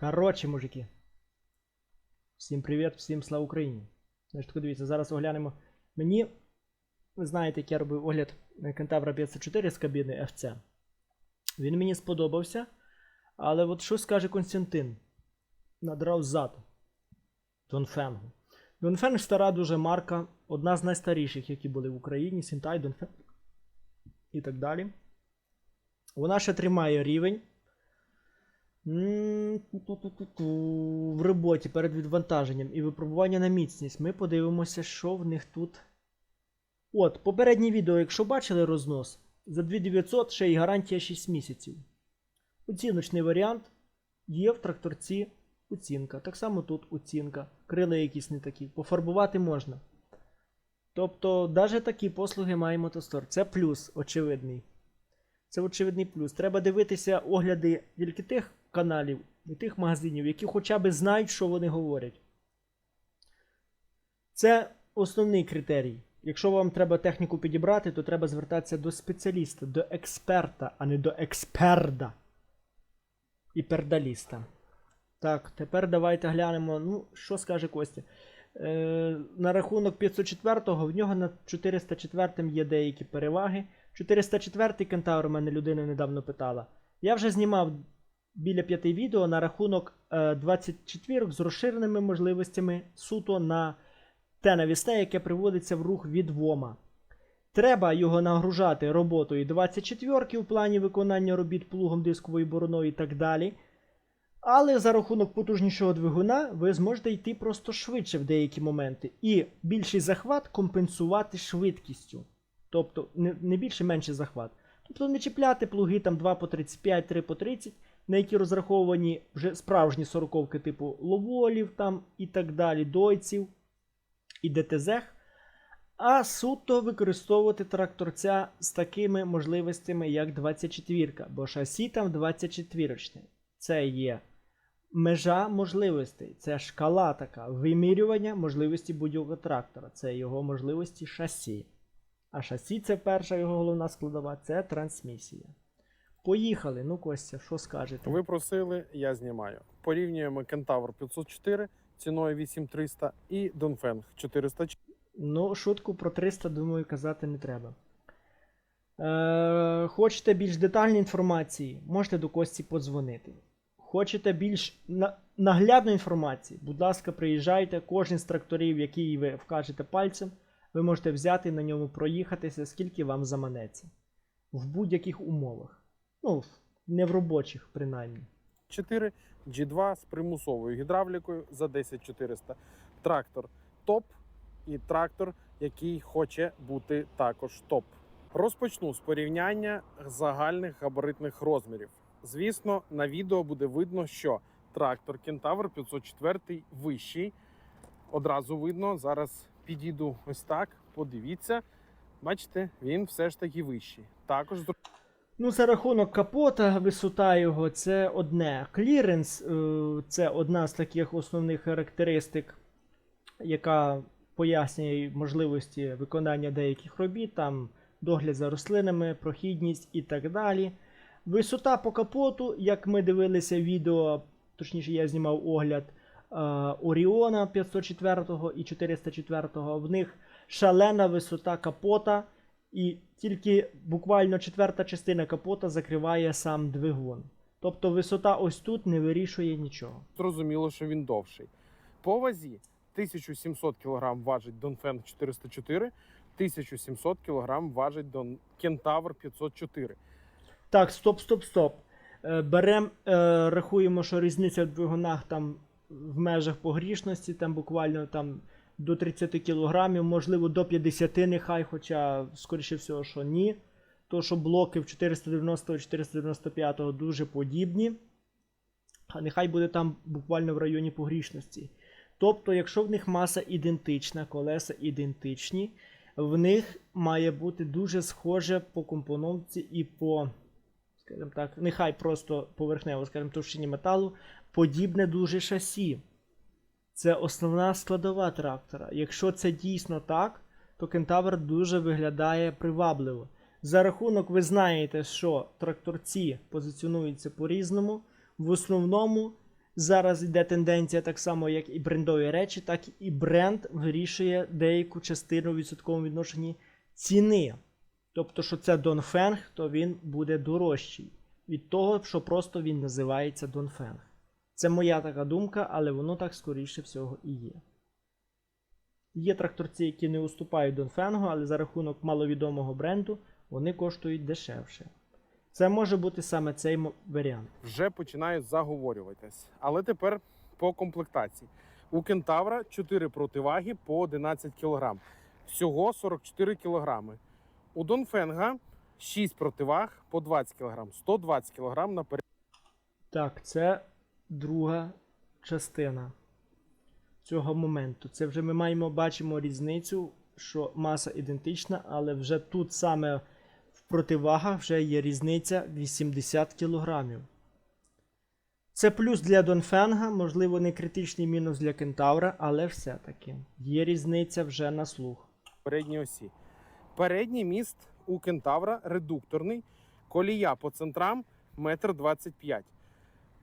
Коротше, мужики. Всім привіт, всім слава Україні. Значить, дивіться, зараз оглянемо. Мені, ви знаєте, як я робив огляд на Кентавра 504 з кабіни FC. Він мені сподобався. Але от що скаже Константин? Надрав ззаду. Донфенгу. Донфенг стара дуже марка, одна з найстаріших, які були в Україні, Сінтай, Донфенг і так далі. Вона ще тримає рівень. В роботі перед відвантаженням і випробування на міцність. Ми подивимося, що в них тут. От, попереднє відео, якщо бачили рознос, за 2900 ще й гарантія 6 місяців. Оціночний варіант є в тракторці оцінка. Так само тут оцінка. Крила якісь не такі. Пофарбувати можна. Тобто, навіть такі послуги має мотостор. Це плюс, очевидний. Це очевидний плюс. Треба дивитися огляди тільки тих каналів і тих магазинів, які хоча б знають, що вони говорять. Це основний критерій. Якщо вам треба техніку підібрати, то треба звертатися до спеціаліста, до експерта, а не до експерда і пердаліста. Так, тепер давайте глянемо, ну, що скаже Костя. Е, на рахунок 504-го, в нього на 404 є деякі переваги. 404 кентавр мене людина недавно питала. Я вже знімав біля п'яти відео на рахунок е, 24 з розширеними можливостями суто на те навісне, яке приводиться в рух від ВОМа. Треба його нагружати роботою 24 у плані виконання робіт плугом дисковою бороною і так далі. Але за рахунок потужнішого двигуна ви зможете йти просто швидше в деякі моменти. І більший захват компенсувати швидкістю. Тобто не, не більше, менший захват. Тобто не чіпляти плуги там 2 по 35, 3 по 30, на які розраховані вже справжні сороковки типу ловолів там і так далі, дойців і ДТЗ. А суто використовувати тракторця з такими можливостями, як 24, бо шасі там 24. Це є межа можливостей, це шкала така вимірювання можливості будь-якого трактора. Це його можливості шасі. А шасі це перша його головна складова, це трансмісія. Поїхали. Ну, Костя, що скажете? Ви просили, я знімаю. Порівнюємо Кентавр 504 ціною 8300 і Донфенг 404. Ну, шутку про 300, думаю, казати не треба. Е, хочете більш детальної інформації, можете до Кості подзвонити. Хочете більш на- наглядної інформації, будь ласка, приїжджайте. Кожен з тракторів, який ви вкажете пальцем, ви можете взяти на ньому проїхатися, скільки вам заманеться. В будь-яких умовах. Ну, не в робочих, принаймні. 4 G2 з примусовою гідравлікою за 10400. Трактор топ і трактор, який хоче бути також топ. Розпочну з порівняння загальних габаритних розмірів. Звісно, на відео буде видно, що трактор Кентавр 504 вищий. Одразу видно. Зараз підійду ось так. Подивіться. Бачите, він все ж таки вищий. Також Ну, за рахунок капота, висота його це одне. Кліренс е, це одна з таких основних характеристик, яка пояснює можливості виконання деяких робіт, там догляд за рослинами, прохідність і так далі. Висота по капоту, як ми дивилися відео, точніше, я знімав огляд е, Оріона 504 і 404, в них шалена висота капота. І тільки буквально четверта частина капота закриває сам двигун. Тобто висота ось тут не вирішує нічого. зрозуміло, що він довший. По вазі 1700 кг важить Донфенг 404, 1700 кг важить Дон Кентавр 504. Так, стоп, стоп, стоп. Е, Берем, е, рахуємо, що різниця в двигунах там в межах погрішності, там буквально там до 30 кг, можливо, до 50 нехай, хоча, скоріше всього, що ні. То, що блоки в 490 495 дуже подібні. А нехай буде там буквально в районі погрішності. Тобто, якщо в них маса ідентична, колеса ідентичні, в них має бути дуже схоже по компоновці і по, скажімо так, нехай просто поверхнево, скажімо, товщині металу, подібне дуже шасі. Це основна складова трактора. Якщо це дійсно так, то кентавр дуже виглядає привабливо. За рахунок, ви знаєте, що тракторці позиціонуються по-різному. В основному Зараз йде тенденція так само, як і брендові речі, так і бренд вирішує деяку частину відсотковому відношенні ціни. Тобто, що це Донфенг, то він буде дорожчий від того, що просто він називається Донфенг. Це моя така думка, але воно так скоріше всього і є. Є тракторці, які не уступають Донфенгу, але за рахунок маловідомого бренду вони коштують дешевше. Це може бути саме цей варіант. вже починають заговорюватись. Але тепер по комплектації. У кентавра 4 противаги по 11 кг. Всього 44 кг. У Донфенга 6 противаг по 20 кг. 120 кг на перед. Так, це друга частина цього моменту. Це вже ми маємо бачимо різницю, що маса ідентична, але вже тут саме в противагах вже є різниця 80 кг. Це плюс для Донфенга, можливо, не критичний мінус для кентавра, але все-таки є різниця вже на слух. передній осі. Передній міст у кентавра редукторний, колія по центрам 1,25 м.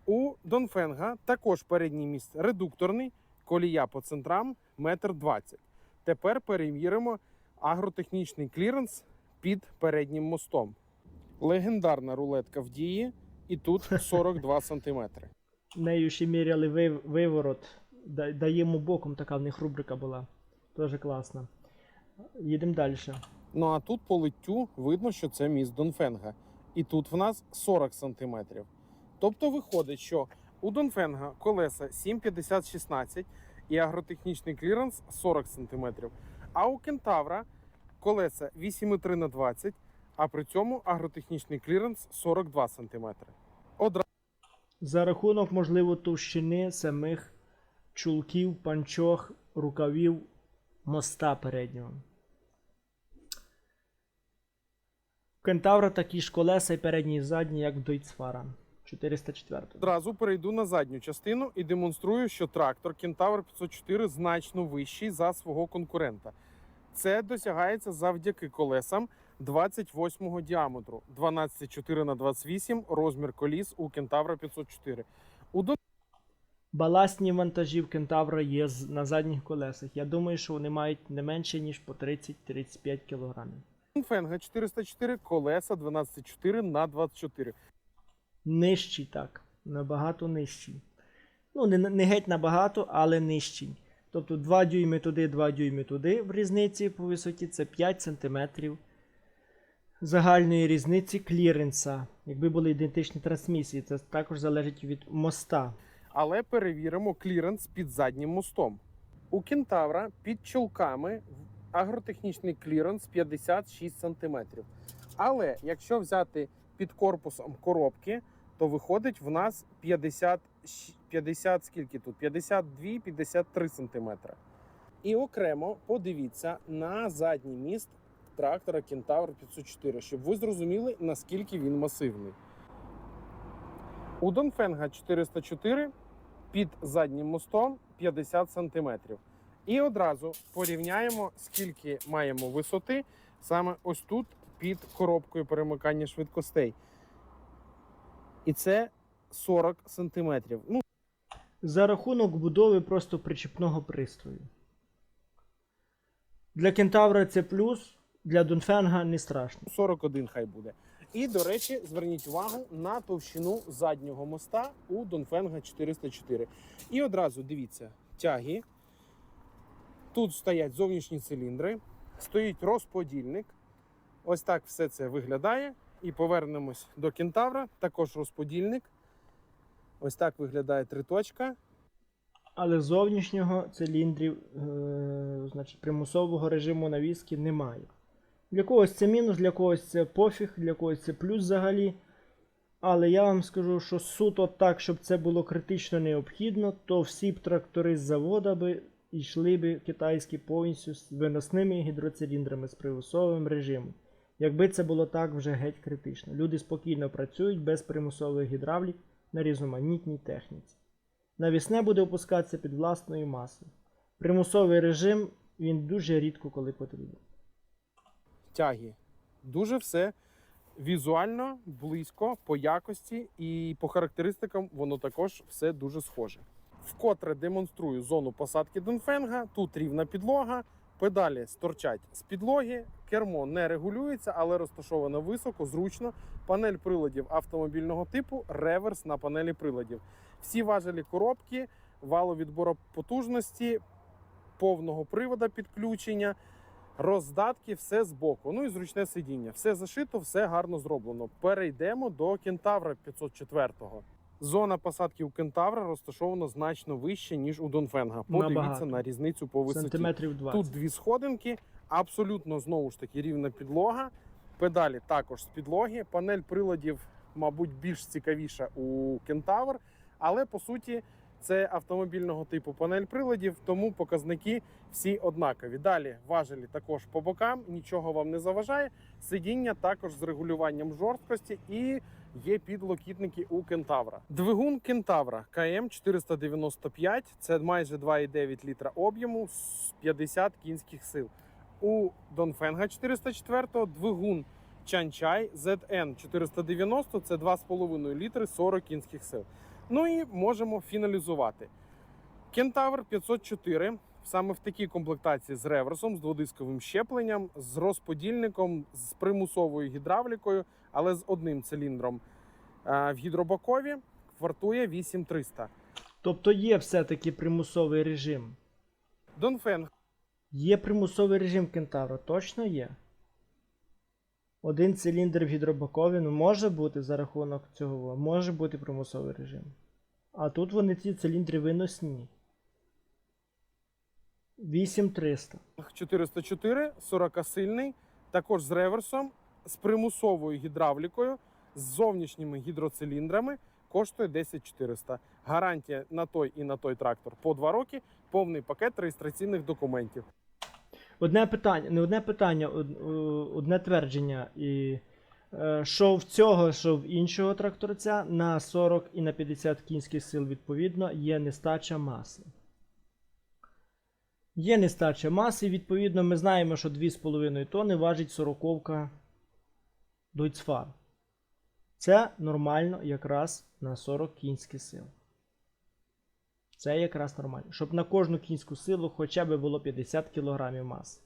У Донфенга також передній міст редукторний, колія по центрам 1,20 м. Тепер перевіримо агротехнічний кліренс під переднім мостом. Легендарна рулетка в дії, і тут 42 см. Нею ще міряли виворот. Даємо боком, така в них рубрика була. Тоже класна. Їдемо далі. Ну а тут по литтю видно, що це міст Донфенга. І тут в нас 40 см. Тобто виходить, що у Донфенга колеса 7,50-16 і агротехнічний кліренс 40 см. А у Кентавра колеса 8,3 на 20, а при цьому агротехнічний кліренс 42 см. Одразу За рахунок, можливо, товщини самих чулків, панчох, рукавів моста переднього. Кентавра такі ж колеса і передні і задні, як в Дойцфара 404. Одразу перейду на задню частину і демонструю, що трактор Кентавр 504 значно вищий за свого конкурента. Це досягається завдяки колесам 28-го діаметру, 12,4 на 28 розмір коліс у Кентавра 504. У Баластні вантажі в Кентавра є на задніх колесах. Я думаю, що вони мають не менше, ніж по 30-35 кг. Донфенга 404 колеса 12,4 на 24. Нижчий так. Набагато нижчий. Ну, не, не геть набагато, але нижчий. Тобто 2 дюйми туди, 2 дюйми туди в різниці по висоті це 5 см загальної різниці кліренса. Якби були ідентичні трансмісії, це також залежить від моста. Але перевіримо кліренс під заднім мостом. У Кентавра під чолками агротехнічний кліренс 56 см. Але якщо взяти під корпусом коробки, то виходить в нас 50, 50 скільки тут? 52-53 см. І окремо подивіться на задній міст трактора Кентавр 504, щоб ви зрозуміли, наскільки він масивний. У Донфенга 404 під заднім мостом 50 см. І одразу порівняємо, скільки маємо висоти саме ось тут під коробкою перемикання швидкостей. І це 40 см. Ну, За рахунок будови просто причіпного пристрою. Для кентавра це плюс, для Донфенга не страшно. 41 хай буде. І, до речі, зверніть увагу на товщину заднього моста у Донфенга 404. І одразу дивіться, тяги. Тут стоять зовнішні циліндри, стоїть розподільник. Ось так все це виглядає. І повернемось до кентавра. Також розподільник. Ось так виглядає триточка. Але зовнішнього циліндрів, е, значить, примусового режиму навіски немає. Для когось це мінус, для когось це пофіг, для когось це плюс взагалі. Але я вам скажу, що суто так, щоб це було критично необхідно, то всі б трактори з завода би йшли би китайські повністю з виносними гідроциліндрами з примусовим режимом. Якби це було так вже геть критично. Люди спокійно працюють без примусових гідравлік на різноманітній техніці. Навісне буде опускатися під власною масою. Примусовий режим він дуже рідко коли потрібен. тяги. Дуже все візуально близько по якості і по характеристикам воно також все дуже схоже. Вкотре демонструю зону посадки Донфенга. Тут рівна підлога, педалі стирчать з підлоги, кермо не регулюється, але розташовано високо, зручно. Панель приладів автомобільного типу, реверс на панелі приладів. Всі важелі коробки, валовідбору потужності, повного привода підключення, роздатки, все збоку. Ну і зручне сидіння. Все зашито, все гарно зроблено. Перейдемо до кентавра 504-го. Зона посадки у кентавра розташована значно вище, ніж у Донфенга. Подивіться Набагато. на різницю по висоті. Сантиметрів 20. Тут дві сходинки, абсолютно знову ж таки рівна підлога. Педалі також з підлоги. Панель приладів, мабуть, більш цікавіша у Кентавр, але по суті це автомобільного типу панель приладів, тому показники всі однакові. Далі важелі також по бокам, нічого вам не заважає. Сидіння також з регулюванням жорсткості і є підлокітники у Кентавра. Двигун Кентавра КМ 495, це майже 2,9 літра об'єму з 50 кінських сил. У Донфенга 404 двигун Чанчай ZN 490 це 2,5 літри 40 кінських сил. Ну і можемо фіналізувати. Кентавр 504 саме в такій комплектації з реверсом, з дводисковим щепленням, з розподільником, з примусовою гідравлікою, але з одним циліндром Е, в гідробакові вартує 8300. Тобто є все-таки примусовий режим. Донфенг Є примусовий режим кентавра, точно є. Один циліндр в гідробакові, ну може бути за рахунок цього, може бути примусовий режим. А тут вони ці циліндри виносні. 8300. 404, 40-сильний, також з реверсом, з примусовою гідравлікою, з зовнішніми гідроциліндрами, коштує 10400. Гарантія на той і на той трактор по 2 роки, повний пакет реєстраційних документів. Одне питання, не одне питання, одне твердження. І е, що в цього, що в іншого тракторця на 40 і на 50 кінських сил відповідно є нестача маси. Є нестача маси, відповідно, ми знаємо, що 2,5 тонни важить 40 Deutzfahr. Це нормально якраз на 40 кінських сил. Це якраз нормально. Щоб на кожну кінську силу хоча б було 50 кг маси.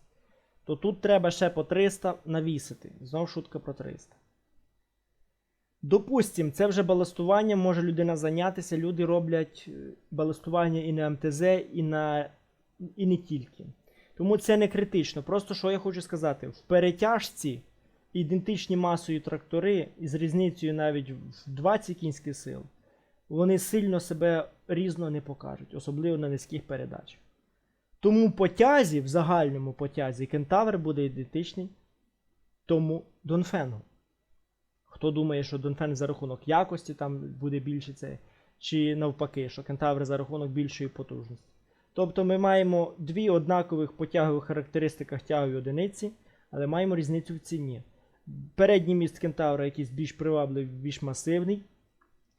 То тут треба ще по 300 навісити. Знову шутка про 300. Допустим, це вже баластування, може людина зайнятися. Люди роблять е, баластування і на МТЗ, і, на, і не тільки. Тому це не критично. Просто що я хочу сказати: в перетяжці ідентичні масою трактори із різницею навіть в 20 кінських сил вони сильно себе різно не покажуть, особливо на низьких передачах. Тому по тязі, в загальному потязі, кентавр буде ідентичний тому Донфенгу. Хто думає, що Донфен за рахунок якості там буде більше це, чи навпаки, що кентавр за рахунок більшої потужності. Тобто ми маємо дві однакових по тягових характеристиках тягові одиниці, але маємо різницю в ціні. Передній міст кентавра якийсь більш привабливий, більш масивний.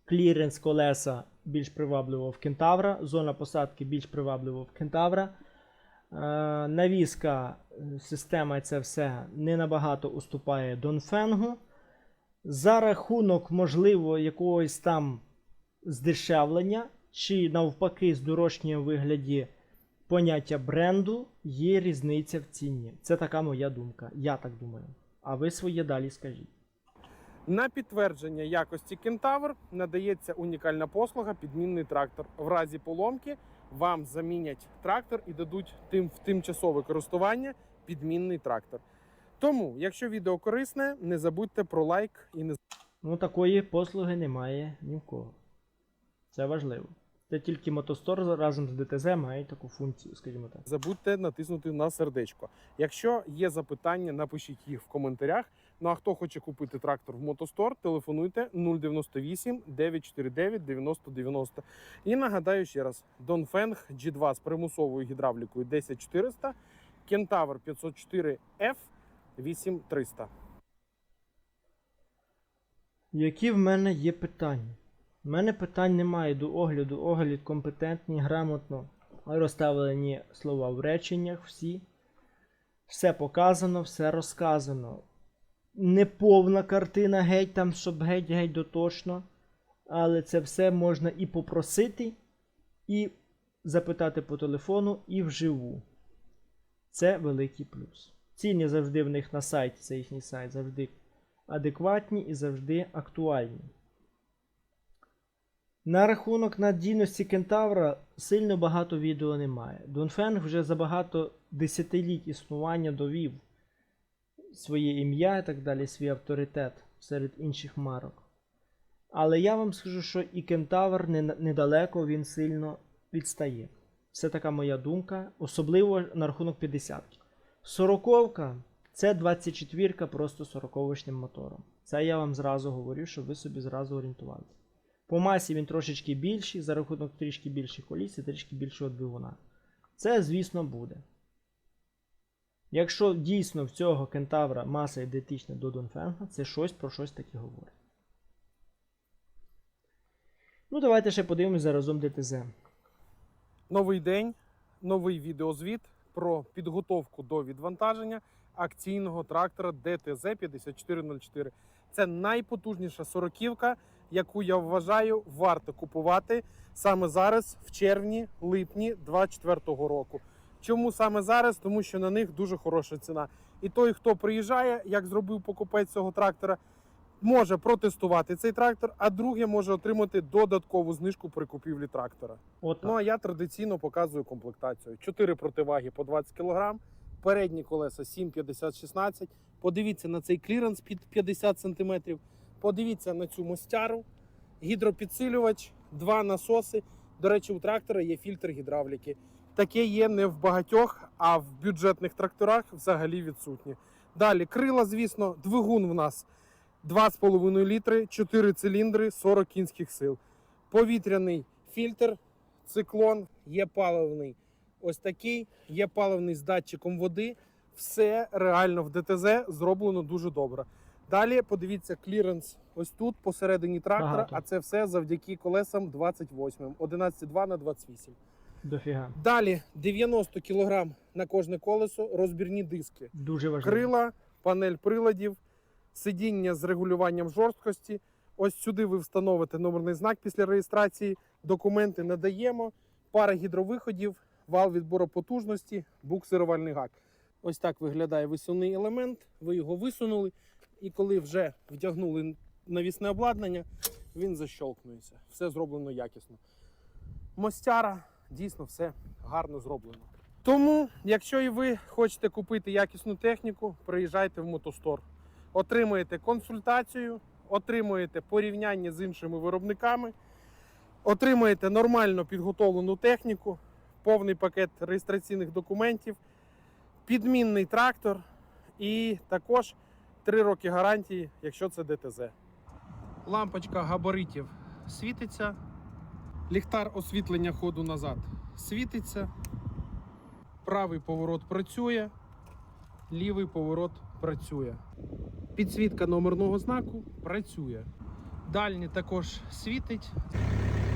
Кліренс колеса більш привабливо в кентавра, зона посадки більш привабливо в кентавра. Е, навіска, е, система це все не набагато уступає Донфенгу. За рахунок, можливо, якогось там здешевлення, чи навпаки, здорожчання в вигляді поняття бренду, є різниця в ціні. Це така моя думка. Я так думаю. А ви своє далі скажіть. На підтвердження якості Кентавр надається унікальна послуга підмінний трактор. В разі поломки вам замінять трактор і дадуть тим в тимчасове користування підмінний трактор. Тому, якщо відео корисне, не забудьте про лайк і не Ну, такої послуги немає ні в кого. Це важливо. Це тільки Мотостор разом з ДТЗ має таку функцію, скажімо так. забудьте натиснути на сердечко. Якщо є запитання, напишіть їх в коментарях. Ну а хто хоче купити трактор в Мотостор, телефонуйте 098 949 9090. І нагадаю ще раз: Донфенг G2 з примусовою гідравлікою 10400, Кентавр 504 F 8300. Які в мене є питання? У мене питань немає до огляду. Огляд компетентні, грамотно розставлені слова в реченнях всі. Все показано, все розказано. не повна картина геть там, щоб геть-геть дотошно. Але це все можна і попросити, і запитати по телефону, і вживу. Це великий плюс. Ціни завжди в них на сайті, це їхній сайт, завжди адекватні і завжди актуальні. На рахунок надійності кентавра сильно багато відео немає. Донфенг вже за багато десятиліть існування довів своє ім'я і так далі, свій авторитет серед інших марок. Але я вам скажу, що і кентавр недалеко він сильно відстає. Це така моя думка, особливо на рахунок 50. Сороковка це 24 просто 40-очним мотором. Це я вам зразу говорю, щоб ви собі зразу орієнтувалися. По масі він трошечки більший, за рахунок трішки більших коліс і трішки більшого двигуна. Це, звісно, буде. Якщо дійсно в цього кентавра маса ідентична до Донфенга, це щось про щось таке говорить. Ну, давайте ще подивимось заразом ДТЗ. Новий день, новий відеозвіт про підготовку до відвантаження акційного трактора ДТЗ 5404. Це найпотужніша сороківка, яку я вважаю варто купувати саме зараз, в червні-липні 2024 року. Чому саме зараз? Тому що на них дуже хороша ціна. І той, хто приїжджає, як зробив покупець цього трактора, може протестувати цей трактор, а друге може отримати додаткову знижку при купівлі трактора. Отак. Ну а я традиційно показую комплектацію: 4 противаги по 20 кг, передні колеса 7, 50, 16. Подивіться на цей кліренс під 50 см. Подивіться на цю мостяру, гідропідсилювач, два насоси. До речі, у трактора є фільтр гідравліки. Таке є не в багатьох, а в бюджетних тракторах взагалі відсутнє. Далі крила, звісно, двигун в нас 2,5 літри, 4 циліндри, 40 кінських сил. Повітряний фільтр, циклон, є паливний ось такий, є паливний з датчиком води. Все реально в ДТЗ зроблено дуже добре. Далі подивіться кліренс ось тут, посередині трактора, Багато. а це все завдяки колесам 28, 11,2 на 28. Дофіга. Далі 90 кг на кожне колесо, розбірні диски. Дуже важливо. Крила, панель приладів, сидіння з регулюванням жорсткості. Ось сюди ви встановите номерний знак після реєстрації. Документи надаємо, пара гідровиходів, вал відбору потужності, буксирувальний гак. Ось так виглядає висувний елемент. Ви його висунули, і коли вже вдягнули навісне обладнання, він защолкнується. Все зроблено якісно. Мостяра дійсно все гарно зроблено. Тому, якщо і ви хочете купити якісну техніку, приїжджайте в мотостор. Отримуєте консультацію, отримуєте порівняння з іншими виробниками, отримуєте нормально підготовлену техніку, повний пакет реєстраційних документів, підмінний трактор і також 3 роки гарантії, якщо це ДТЗ. Лампочка габаритів світиться, ліхтар освітлення ходу назад світиться. Правий поворот працює, лівий поворот працює. Підсвітка номерного знаку працює. Дальній також світить.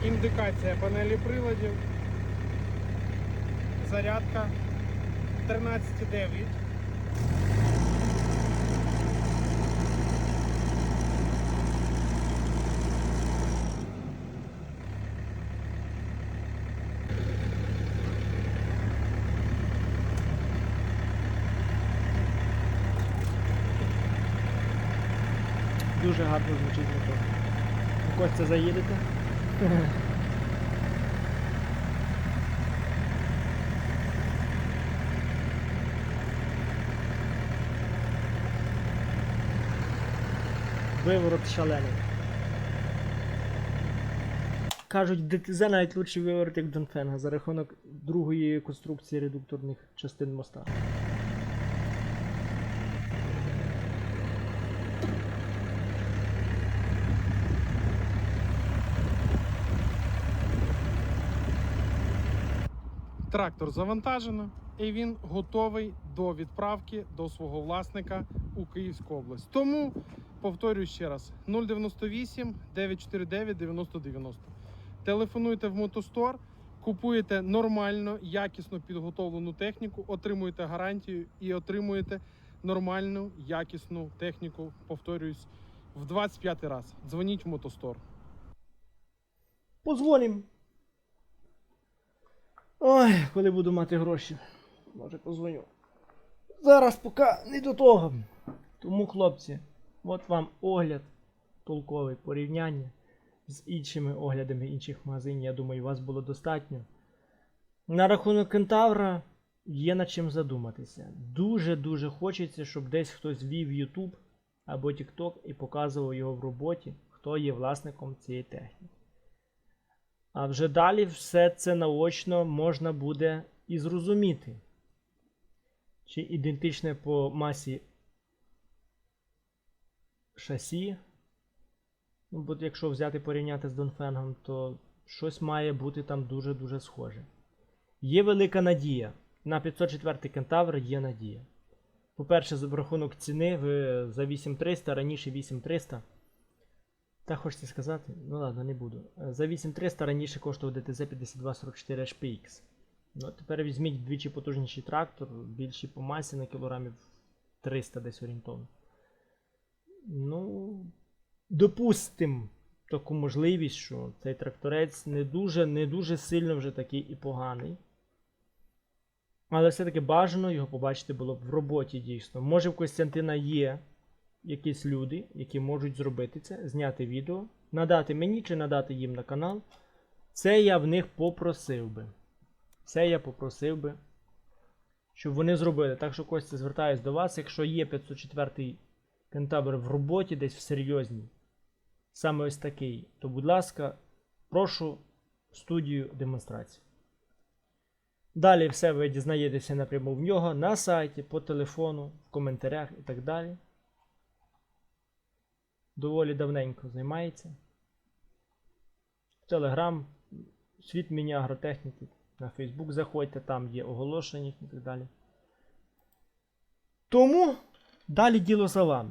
Індикація панелі приладів. Зарядка 13,9. Дуже гарно звучить мотор. У Костя заїдете? Виворот шалений. Кажуть, ДТЗ навіть лучший виворот, як Донфенга за рахунок другої конструкції редукторних частин моста. Трактор завантажено і він готовий до відправки до свого власника у Київську область. Тому повторюю ще раз: 098 949 9090. Телефонуйте в Мотостор, купуєте нормально, якісно підготовлену техніку, отримуєте гарантію і отримуєте нормальну, якісну техніку, повторююсь, в 25 раз. Дзвоніть в мотостор. Позвонім. Ой, коли буду мати гроші. Може позвоню. Зараз поки не до того. Тому, хлопці, от вам огляд толковий порівняння з іншими оглядами інших магазинів. Я думаю, вас було достатньо. На рахунок кентавра є над чим задуматися. Дуже-дуже хочеться, щоб десь хтось вів YouTube або TikTok і показував його в роботі, хто є власником цієї техніки. А вже далі все це наочно можна буде і зрозуміти. Чи ідентичне по масі шасі. Ну, бо якщо взяти порівняти з Донфенгом, то щось має бути там дуже-дуже схоже. Є велика надія. На 504 кентавр є надія. По-перше, за рахунок ціни за 8300, раніше 8300. Та хочеться сказати, ну ладно, не буду. Е, За 8300 раніше коштував ДТЗ 5244 HPX. Ну, тепер візьміть вдвічі потужніший трактор, більший по масі на кілограмів 300 десь орієнтовно. Ну, допустим таку можливість, що цей тракторець не дуже, не дуже сильно вже такий і поганий. Але все-таки бажано його побачити було б в роботі дійсно. Може, в Костянтина є якісь люди, які можуть зробити це, зняти відео, надати мені чи надати їм на канал. Це я в них попросив би. Це я попросив би, щоб вони зробили. Так що Костя, звертаюсь до вас, якщо є 504 кентавр в роботі, десь в серйозній, саме ось такий, то будь ласка, прошу студію демонстрації. Далі все ви дізнаєтеся напряму в нього на сайті, по телефону, в коментарях і так далі. Доволі давненько займається. Телеграм, світ міні агротехніки. На Фейсбук заходьте, там є оголошення і так далі. Тому далі діло за вами.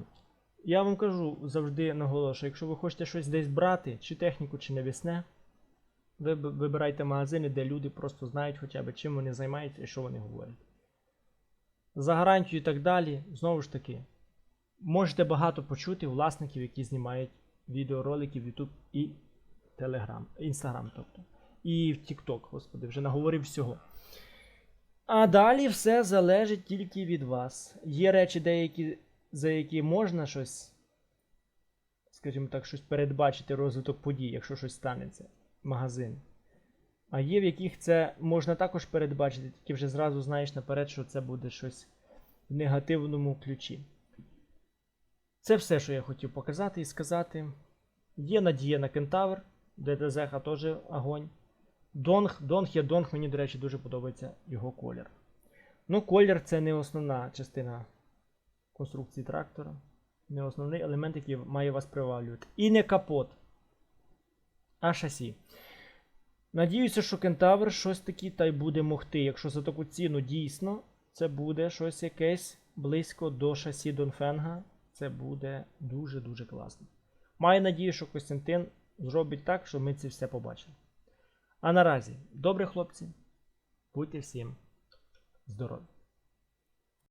Я вам кажу завжди наголошую, якщо ви хочете щось десь брати, чи техніку, чи навісне, ви вибирайте магазини, де люди просто знають хоча б чим вони займаються і що вони говорять. За гарантію і так далі, знову ж таки, можете багато почути власників, які знімають відеоролики в YouTube і Telegram, Instagram, тобто. І в TikTok, господи, вже наговорив всього. А далі все залежить тільки від вас. Є речі, деякі, за які можна щось, скажімо так, щось передбачити розвиток подій, якщо щось станеться. Магазин. А є, в яких це можна також передбачити, тільки вже зразу знаєш наперед, що це буде щось в негативному ключі. Це все, що я хотів показати і сказати. Є надія на кентавр, ДТЗ теж огонь. Донг, Донг є Донг, мені, до речі, дуже подобається його колір. Ну, колір це не основна частина конструкції трактора. Не основний елемент, який має вас приваблювати. І не капот, а шасі. Надіюся, що кентавр щось таке та й буде могти. Якщо за таку ціну дійсно це буде щось якесь близько до шасі Донфенга, це буде дуже-дуже класно. Маю надію, що Костянтин зробить так, щоб ми це все побачили. А наразі, добре, хлопці, будьте всім здорові!